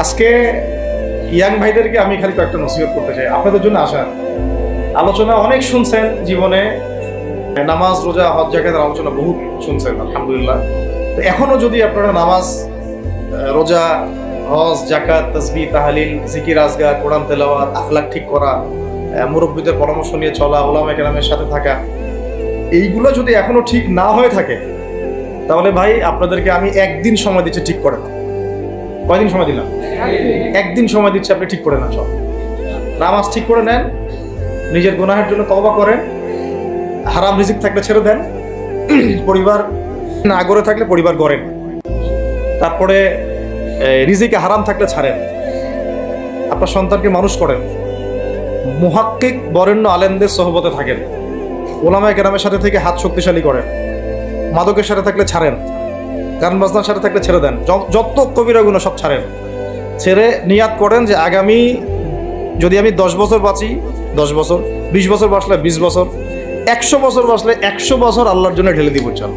আজকে ইয়াং ভাইদেরকে আমি খালি কয়েকটা নসিহত করতে চাই। আপনাদের জন্য আসা আলোচনা অনেক শুনছেন জীবনে। নামাজ, রোজা, হজ জাকাতের আলোচনা বহুত শুনছেন, আলহামদুলিল্লাহ। তো এখনও যদি আপনারা নামাজ রোজা, হজ, জাকাত তসবি তাহালিল, জিকির, আজগার, কোরআন, তেলাওয়াত, আখলাক ঠিক করা মুরব্বীদের পরামর্শ নিয়ে চলা ওলামা কেরামের সাথে থাকা, এইগুলো যদি এখনও ঠিক না হয়ে থাকে, তাহলে ভাই আপনাদেরকে আমি একদিন সময় দিচ্ছি ঠিক করেন কয়দিন সময় দিলাম? একদিন সময় দিচ্ছে, আপনি ঠিক করে নেন সব। নামাজ ঠিক করে নেন, নিজের গুনাহের জন্য তওবা করেন, হারাম রিজিক থাকলে ছেড়ে দেন, পরিবার না গড়ে থাকলে পরিবার গড়েন তারপরে রিজিকে হারাম থাকলে ছাড়েন। আপনার সন্তানকে মানুষ করেন। মুহাক্কিক, বরেণ্য আলেমদের সহবতে থাকেন। ওলামায় কেরামের সাথে থেকে হাত শক্তিশালী করেন। মাদকের সাথে থাকলে ছাড়েন। গান বাজনার সাথে থাকলে ছেড়ে দেন। যত যত কবিরাগুলো সব ছাড়েন। ছেড়ে নিয়াত করেন যে আগামী যদি আমি দশ বছর বাঁচি, দশ বছর, বিশ বছর বাঁচলে বিশ বছর, একশো বছর বাঁচলে একশো বছর আল্লাহর জন্য ঢেলে দিব চাল